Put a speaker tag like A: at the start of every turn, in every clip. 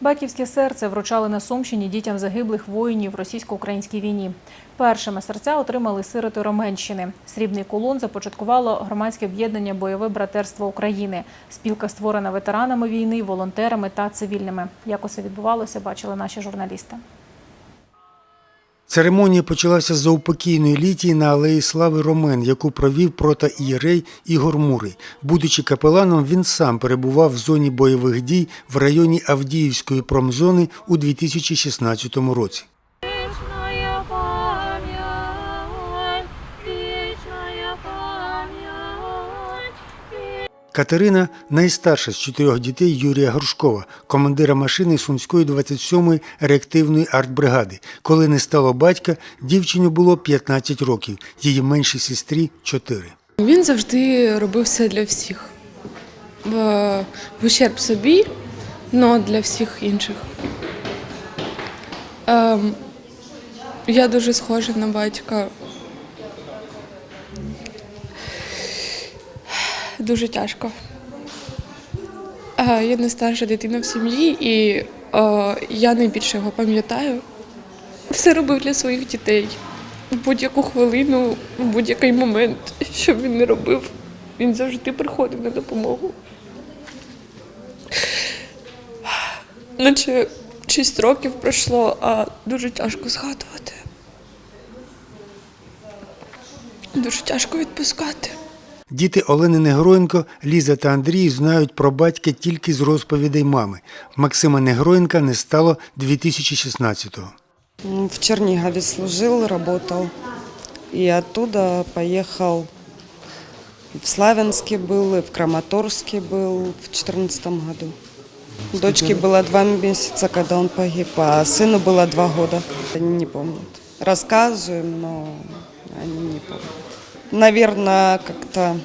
A: Батьківське серце вручали на Сумщині дітям загиблих воїнів в російсько-українській війні. Першими серця отримали сироти Роменщини. Срібний колон започаткувало громадське об'єднання Бойове братерство України. Спілка створена ветеранами війни, волонтерами та цивільними. Як усе відбувалося, бачили наші журналісти.
B: Церемонія почалася з заупокійної літії на алеї Слави Ромен, яку провів протоієрей Ігор Мурий. Будучи капеланом, він сам перебував в зоні бойових дій в районі Авдіївської промзони у 2016 році. Катерина найстарша з чотирьох дітей Юрія Грушкова, командира машини Сумської 27-ї реактивної артбригади. Коли не стало батька, дівчині було 15 років, її меншій сестрі 4.
C: Він завжди робив все для всіх. В, ущерб собі, але для всіх інших. Ем, я дуже схожа на батька. Дуже тяжко. Е, я найстарша дитина в сім'ї, і е, я найбільше його пам'ятаю. Все робив для своїх дітей. В будь-яку хвилину, в будь-який момент, що він не робив, він завжди приходив на допомогу. Наче шість років пройшло, а дуже тяжко згадувати. Дуже тяжко відпускати.
B: Діти Олени Негроєнко, Ліза та Андрій знають про батька тільки з розповідей мами. Максима Негроєнка не стало 2016-го.
D: М, В Чернигове служил, работал. И оттуда поехал в Славянске был, и в Краматорске был в 2014 году. Дочке было два месяца, когда он погиб, а сыну было два года. Они не помнят. Рассказываем, но они не помнят. Наверное, как-то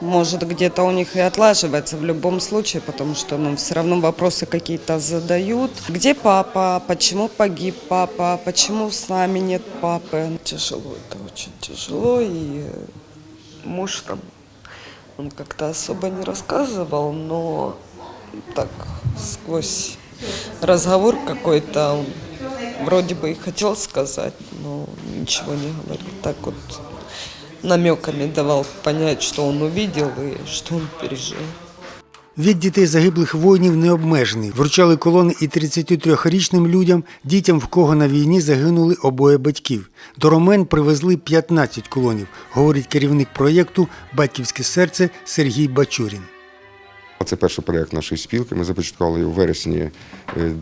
D: может где-то у них и отлаживается в любом случае, потому что ну, все равно вопросы какие-то задают. Где папа? Почему погиб папа? Почему с нами нет папы? Тяжело, это очень тяжело. И э, муж там, он как-то особо не рассказывал, но так сквозь разговор какой-то он вроде бы и хотел сказать, но ничего не говорил. Так вот намеками давал понять, что он увидел и что он пережил.
B: Вік дітей загиблих воїнів не обмежений. Вручали колони і 33-річним людям, дітям, в кого на війні загинули обоє батьків. До Ромен привезли 15 колонів, говорить керівник проєкту Батьківське серце Сергій Бачурін.
E: Це перший проєкт нашої спілки. Ми започаткували його в вересні е,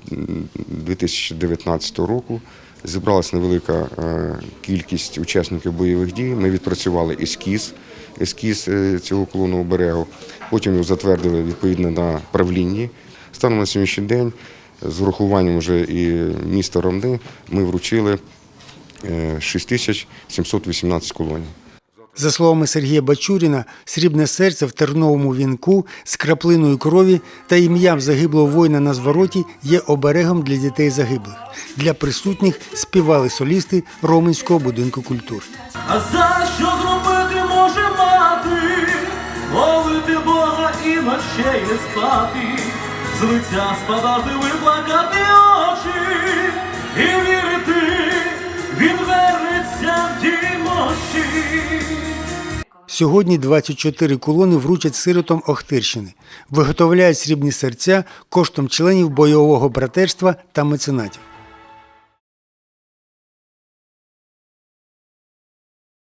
E: 2019 року. Зібралася невелика е, кількість учасників бойових дій. Ми відпрацювали ескіз, ескіз е, цього колонного берегу. Потім його затвердили відповідно на правлінні. Станом на сьогоднішній день, з урахуванням вже і міста Ромни, ми вручили е, 6718 колоній.
B: За словами Сергія Бачуріна, срібне серце в терновому вінку з краплиною крові та ім'ям загиблого воїна на звороті є оберегом для дітей загиблих. Для присутніх співали солісти Роменського будинку культури.
F: А за що зробити може мати, молити Бога і ночей не спати, з лиця спадати, виплакати очі і вірити, він вернеться в ті ночі.
B: Сьогодні 24 колони вручать сиротам Охтирщини. Виготовляють срібні серця коштом членів бойового братерства та меценатів.